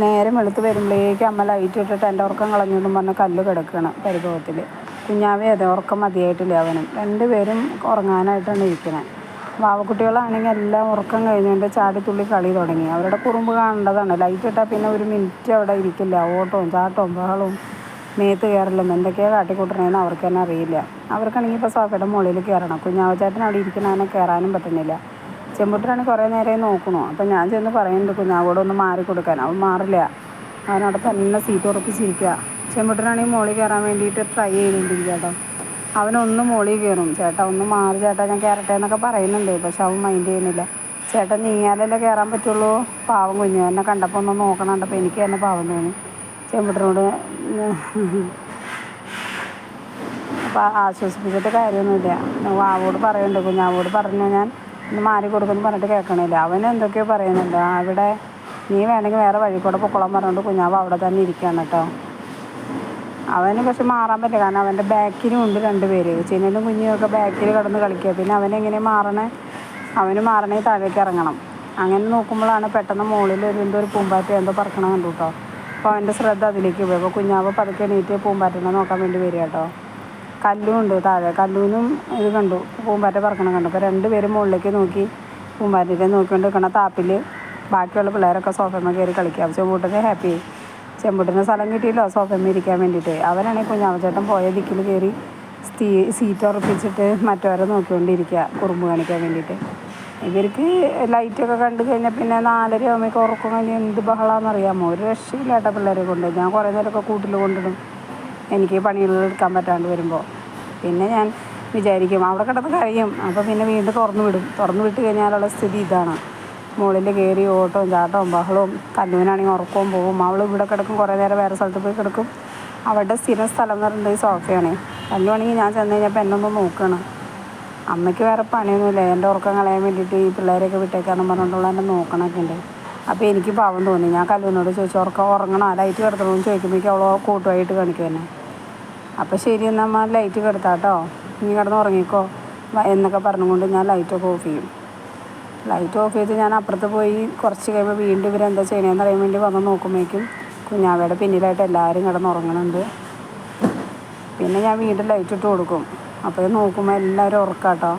നേരം വെളുത്ത് വരുമ്പോഴേക്കും അമ്മ ലൈറ്റ് ഇട്ടിട്ട് എന്റെ ഉറക്കം കളഞ്ഞെന്നും പറഞ്ഞ് കല്ല് കിടക്കണം പരിഭവത്തിൽ. കുഞ്ഞാവേ അതെ ഉറക്കം മതിയായിട്ടില്ല അവനും. രണ്ടുപേരും ഉറങ്ങാനായിട്ടാണ് ഇരിക്കുന്നത്. വാവക്കുട്ടികളാണെങ്കിൽ എല്ലാം ഉറക്കം കഴിഞ്ഞുകൊണ്ട് ചാടിത്തുള്ളി കളി തുടങ്ങി. അവരുടെ കുറുമ്പ് കാണേണ്ടതാണ്. ലൈറ്റ് ഇട്ടാൽ പിന്നെ ഒരു മിനിറ്റ് അവിടെ ഇരിക്കില്ല. ഓട്ടവും ചാട്ടവും ബഹളവും മേത്ത് കയറലും എന്തൊക്കെയാണ് കാട്ടിക്കൂട്ടണേന്ന് അവർക്ക് തന്നെ അറിയില്ല. അവർക്കാണെങ്കിൽ ഇപ്പോൾ സോഫയുടെ മുകളിൽ കയറണം. കുഞ്ഞാവച്ചേട്ടൻ അവിടെ ഇരിക്കുന്നതിനെ കയറാനും പറ്റുന്നില്ല. ചെമ്പുട്ടനാണെങ്കിൽ കുറേ നേരമായി നോക്കണു. അപ്പം ഞാൻ ചെന്ന് പറയുന്നുണ്ട് കുഞ്ഞാവോട് ഒന്ന് മാറി കൊടുക്കാൻ. അവൻ മാറില്ല. അവനവിടെ തന്നെ സീറ്റ് ഉറപ്പിച്ചിരിക്കുക ചെമ്പുട്ടനാണെങ്കിൽ മോളിൽ കയറാൻ വേണ്ടിയിട്ട് ട്രൈ ചെയ്തുകൊണ്ടിരിക്കുക കേട്ടോ. അവനൊന്ന് മോളിൽ കയറും. ചേട്ടാ ഒന്ന് മാറി. ചേട്ടാ ഞാൻ കയറട്ടെ എന്നൊക്കെ പറയുന്നുണ്ട് പക്ഷെ അവൻ മൈൻഡ് ചെയ്യുന്നില്ല. ചേട്ടൻ നീങ്ങിയാലല്ലേ കയറാൻ പറ്റുള്ളൂ? പാവം കുഞ്ഞു. എന്നെ കണ്ടപ്പോൾ ഒന്ന് നോക്കണം എനിക്ക് തന്നെ പാവം തോന്നി. ചെമ്പുട്ടനോട് അപ്പോൾ ആശ്വസിപ്പിച്ചിട്ട് കാര്യമൊന്നുമില്ല. വാവോട് പറയുന്നുണ്ട് കുഞ്ഞാവോട് പറഞ്ഞു ഞാൻ ഒന്ന് മാറി കൊടുക്കുമെന്ന് പറഞ്ഞിട്ട് കേൾക്കണില്ല. അവൻ എന്തൊക്കെയോ പറയുന്നുണ്ട്. അവിടെ നീ വേണമെങ്കിൽ വേറെ വഴി കൂടെ പൊക്കോളം പറഞ്ഞുകൊണ്ട് കുഞ്ഞാവ് അവിടെ തന്നെ ഇരിക്കുകയാണ് കേട്ടോ. അവന് പക്ഷെ മാറാൻ പറ്റില്ല. കാരണം അവന്റെ ബാക്കിലും ഉണ്ട് രണ്ട് പേര്. ചിന്നനും കുഞ്ഞുമൊക്കെ ബാക്കിൽ കിടന്ന് കളിക്കുക. പിന്നെ അവനെങ്ങനെ മാറണേ? അവന് മാറണേ താഴേക്ക് ഇറങ്ങണം. അങ്ങനെ നോക്കുമ്പോഴാണ് പെട്ടെന്ന് മുകളിൽ ഒരു എന്തോ ഒരു പൂമ്പാറ്റ എന്തോ പറക്കണം കണ്ടു കേട്ടോ. അപ്പോൾ അവന്റെ ശ്രദ്ധ അതിലേക്ക് പോയി. അപ്പോൾ കുഞ്ഞാവ് പതുക്കെ എണീറ്റ് പൂമ്പാറ്റനെ നോക്കാൻ വേണ്ടി വരിക കേട്ടോ. കല്ലും ഉണ്ട് താഴെ. കല്ലൂനും ഇത് കണ്ടു. പൂമ്പാറ്റ പറക്കണം കണ്ടു. അപ്പോൾ രണ്ട് പേരും മുകളിലേക്ക് നോക്കി പൂമ്പാറ്റയെ നോക്കിക്കൊണ്ട് നിൽക്കണ താപ്പിൽ ബാക്കിയുള്ള പിള്ളേരൊക്കെ സോഫമ്മ കയറി കളിക്കുക. ചെമ്പൂട്ടനെ ഹാപ്പി ചെമ്പൂട്ടിന് സ്ഥലം കിട്ടിയല്ലോ സോഫമ്മ ഇരിക്കാൻ വേണ്ടിയിട്ട്. അവനാണെങ്കിൽ കുഞ്ഞാമച്ചേട്ടൻ പോയ ദിക്കിൽ കയറി സ്ഥീ സീറ്റ് ഉറപ്പിച്ചിട്ട് മറ്റവരെ നോക്കിക്കൊണ്ടിരിക്കുക കുറുമ്പ് കാണിക്കാൻ വേണ്ടിയിട്ട്. ഇവർക്ക് ലൈറ്റൊക്കെ കണ്ടു കഴിഞ്ഞാൽ പിന്നെ നാലര ആകുമ്പോഴേക്ക് ഉറക്കം കഴിഞ്ഞാൽ എന്ത് ബഹളമാണെന്ന് അറിയാമോ? ഒരു രക്ഷയില്ലാട്ട പിള്ളേരെ കൊണ്ട്. ഞാൻ കുറേ നേരമൊക്കെ കൂട്ടിൽ കൊണ്ടിടും. എനിക്ക് പണികളിൽ എടുക്കാൻ പറ്റാണ്ട് വരുമ്പോൾ പിന്നെ ഞാൻ വിചാരിക്കും അവിടെ കിടന്ന് കരയും. അപ്പോൾ പിന്നെ വീണ്ടും തുറന്നു വിടും. തുറന്നു വിട്ട് കഴിഞ്ഞാലുള്ള സ്ഥിതി ഇതാണ്. മുകളിൽ കയറി ഓട്ടവും ചാട്ടവും ബഹളവും കല്ലൂനാണെങ്കിൽ ഉറക്കവും പോവും. അവൾ ഇവിടെ കിടക്കും കുറേ നേരം വേറെ സ്ഥലത്ത് പോയി കിടക്കും. അവളുടെ സ്ഥിരം സ്ഥലം എന്ന് പറയുന്നത് സോഫയാണ്. കല്ലുവാണെങ്കിൽ ഞാൻ ചെന്ന് കഴിഞ്ഞപ്പോൾ എന്നെ നോക്കുകയാണ് അമ്മയ്ക്ക് വേറെ പണിയൊന്നുമില്ല. എന്റെ ഉറക്കം കളയാൻ വേണ്ടിയിട്ട് ഈ പിള്ളേരെയൊക്കെ വിട്ടേക്കാന്ന് പറഞ്ഞിട്ടുള്ള എന്നെ നോക്കണമൊക്കെ ഉണ്ട്. അപ്പോൾ എനിക്ക് പാവം തോന്നി. ഞാൻ കല്ലുവിനോട് ചോദിച്ചു ഉറക്കം ഉറങ്ങണോ? ലൈറ്റ് കിടത്തണമെന്ന് ചോദിക്കുമ്പോഴേക്കും അവൾ കൂട്ടുമായിട്ട് കാണിക്കും അപ്പോൾ ശരി എന്നാൽ അമ്മ ലൈറ്റ് കിടത്താട്ടോ. നീ കിടന്ന് ഉറങ്ങിക്കോ. എന്നൊക്കെ പറഞ്ഞുകൊണ്ട് ഞാൻ ലൈറ്റൊക്കെ ഓഫ് ചെയ്യും. ലൈറ്റ് ഓഫ് ചെയ്ത് ഞാൻ അപ്പുറത്ത് പോയി കുറച്ച് കഴിയുമ്പോൾ വീണ്ടും ഇവരെന്താ ചെയ്യണതെന്ന് അറിയാൻ വേണ്ടി വന്ന് നോക്കുമ്പോഴേക്കും കുഞ്ഞാവയുടെ പിന്നിലായിട്ട് എല്ലാവരും കിടന്ന് ഉറങ്ങണുണ്ട്. പിന്നെ ഞാൻ വീണ്ടും ലൈറ്റ് ഇട്ട് കൊടുക്കും. അപ്പോൾ നോക്കുമ്പോൾ എല്ലാവരും ഉറക്കാട്ടോ.